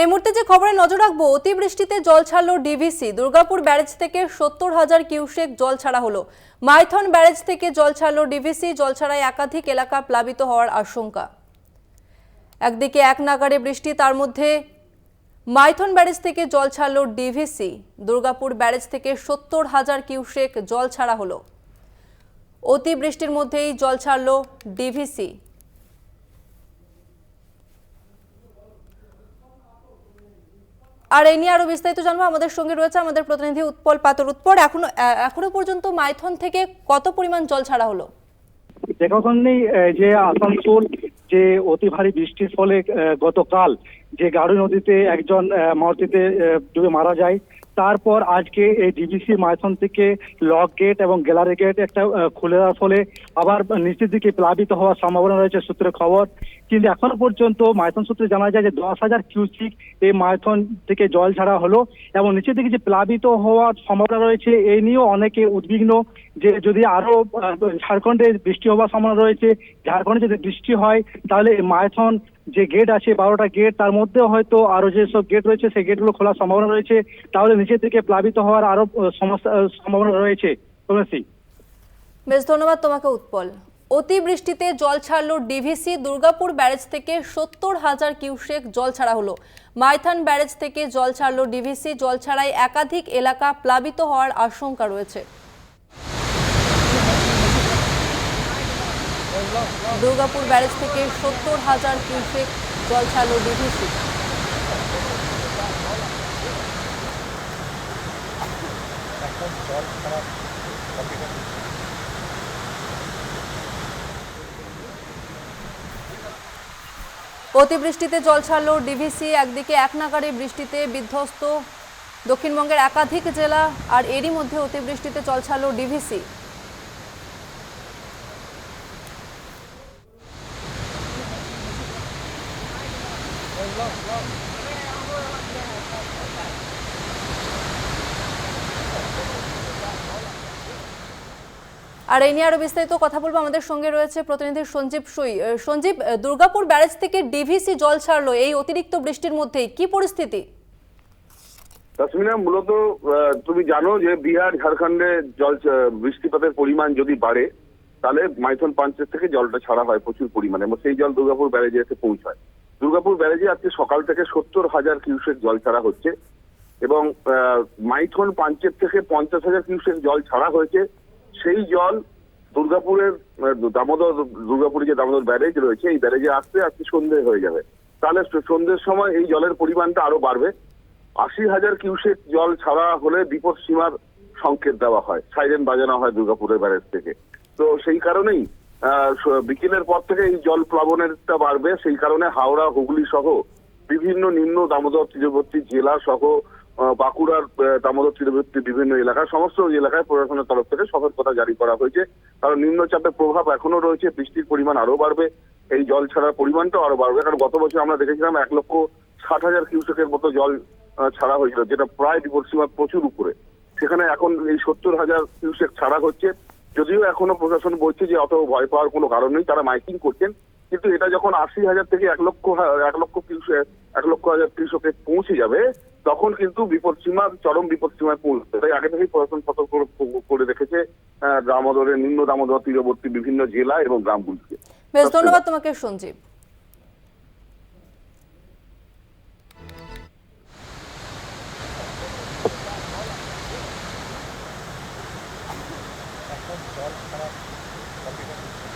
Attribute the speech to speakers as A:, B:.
A: এই মুহূর্তে যে খবরে নজর রাখব, অতিবৃষ্টিতে জল ছাড়লো ডিভিসি। দুর্গাপুর ব্যারেজ থেকে সত্তর হাজার কিউসেক জল ছাড়া হলো। মাইথন ব্যারেজ থেকে জল ছাড়লো ডিভিসি, জল ছাড়ায় একাধিক এলাকা প্লাবিত হওয়ার আশঙ্কা। একদিকে এক নাগারে বৃষ্টি, তার মধ্যে মাইথন ব্যারেজ থেকে জল ছাড়লো ডিভিসি। দুর্গাপুর ব্যারেজ থেকে সত্তর হাজার কিউসেক জল ছাড়া হলো। অতিবৃষ্টির মধ্যেই জল ছাড়লো ডিভিসি। আর এ নিয়ে আরও বিস্তারিত জানব। আমাদের সঙ্গে রয়েছে আমাদের প্রতিনিধি উৎপল পাতর। উৎপল, এখনও এখনও পর্যন্ত মাইথন থেকে কত পরিমাণ জল ছাড়া হলো?
B: দেখো যে আসানসোল যে অতি ভারী বৃষ্টির ফলে গতকাল যে গাড়ি নদীতে একজন মারুতিতে ডুবে মারা যায়। তারপর আজকে এই ডিবিসি মাইথন থেকে লক গেট এবং গ্যালারি গেট একটা খুলে দেওয়ার ফলে আবার নিচের দিকে প্লাবিত হওয়ার সম্ভাবনা রয়েছে সূত্রে খবর। কিন্তু এখনও পর্যন্ত মাইথন সূত্রে জানা যায় যে দশ হাজার কিউসিক এই মাইথন থেকে জল ছাড়া হলো এবং নিচের দিকে যে প্লাবিত হওয়ার সম্ভাবনা রয়েছে এই নিয়েও অনেকে উদ্বিগ্ন যে যদি আরও ঝাড়খণ্ডে বৃষ্টি হওয়ার সম্ভাবনা রয়েছে, ঝাড়খণ্ডে যদি বৃষ্টি হয়, তাহলে মাইথন যে গেট আছে, বারোটা গেট তার মধ্যে হয়তো আরও যেসব গেট রয়েছে, সেই গেটগুলো খোলার সম্ভাবনা রয়েছে। তাহলে নিচের দিকে প্লাবিত হওয়ার আরও সমস্যা সম্ভাবনা রয়েছে।
A: বেশ, ধন্যবাদ তোমাকে উৎপল। অতিবৃষ্টিতে জল ছাড়লো ডিভিসি দুর্গাপুর ব্যারেজ থেকে সত্তর হাজার কিউসেক জল ছাড়া হলো। মাইথান ব্যারেজ থেকে জল ছাড়লো ডিভিসি জল ছাড়াই একাধিক এলাকা প্লাবিত হওয়ার আশঙ্কা রয়েছে। দুর্গাপুর ব্যারেজ থেকে সত্তর হাজার কিউসেক জল ছাড়লো ডিভিসি অতিবৃষ্টিতে জল ছাড়লো ডিভিসি, একদিকে এক নাগারে বৃষ্টিতে বিধ্বস্ত। দক্ষিণবঙ্গের একাধিক জেলা আর এরই মধ্যে অতিবৃষ্টিতে জল ছাড়লো ডিভিসি। আর এই নিয়ে আরও বিস্তারিত কথা বলব। আমাদের সঙ্গে রয়েছে প্রতিনিধি সঞ্জীব সুই। সঞ্জীব দুর্গাপুর ব্যারেজ থেকে ডিভিসি জল ছাড়লো। এই অতিরিক্ত বৃষ্টির মধ্যেই কি পরিস্থিতি?
C: মূলত তুমি জানো যে বিহার, ঝাড়খণ্ডে জল বৃষ্টিপাতের পরিমাণ যদি বাড়ে, তাহলে মাইথন পাঞ্চের থেকে জলটা ছাড়া হয় প্রচুর পরিমাণে। এবং সেই জল দুর্গাপুর ব্যারেজে এসে পৌঁছায়। দুর্গাপুর ব্যারেজে আজকে সকাল থেকে সত্তর হাজার কিউসেক জল ছাড়া হচ্ছে এবং মাইথন পাঞ্চের থেকে পঞ্চাশ হাজার কিউসেক জল ছাড়া হয়েছে। সেই জল দুর্গাপুরের দামোদর, দুর্গাপুরে যে দামোদর ব্যারেজ রয়েছে, এই ব্যারেজে আসতে আজকে সন্ধে হয়ে যাবে। তাহলে সন্ধ্যের সময় এই জলের পরিমাণটা আরও বাড়বে। আশি হাজার কিউসেক জল ছাড়া হলে বিপদ সীমার সংকেত দেওয়া হয়, সাইরেন বাজানো হয় দুর্গাপুরের ব্যারেজ থেকে। তো সেই কারণেই বিকেলের পর থেকে এই জল প্লাবনেরটা বাড়বে, সেই কারণে হাওড়া, হুগলি সহ বিভিন্ন নিম্ন দামোদর তীরবর্তী জেলা সহ বাঁকুড়ার দামোদর তীরবর্তী বিভিন্ন এলাকা, সমস্ত এলাকায় প্রশাসনের তরফ থেকে সতর্কতা জারি করা হয়েছে। কারণ নিম্নচাপের প্রভাব এখনও রয়েছে, বৃষ্টির পরিমাণ আরও বাড়বে, এই জল ছাড়ার পরিমাণটাও আরও বাড়বে। কারণ গত বছর আমরা দেখেছিলাম এক লক্ষ ষাট হাজার কিউসেকের মতো জল ছাড়া হয়েছিল, যেটা প্রায় বিপদ সীমার প্রচুর উপরে। সেখানে এখন এই সত্তর হাজার কিউসেক ছাড়া হচ্ছে। যদিও এখনও প্রশাসন বলছে যে অত ভয় পাওয়ার কোনো কারণ নেই, তারা মাইকিং করছেন। কিন্তু এটা যখন আশি হাজার থেকে এক লক্ষ এক লক্ষ এক লক্ষ হাজার কৃষকে পৌঁছে যাবে, তখন কিন্তু বিপদ সীমা, চরম বিপদ সীমায় পৌঁছবে। তাই আগে থেকেই প্রশাসন সতর্ক করে- রেখেছে দামোদরের নিম্ন দামোদর তীরবর্তী বিভিন্ন জেলা এবং গ্রামগুলিকে।
A: বেশ, ধন্যবাদ তোমাকে, সঞ্জীব। から、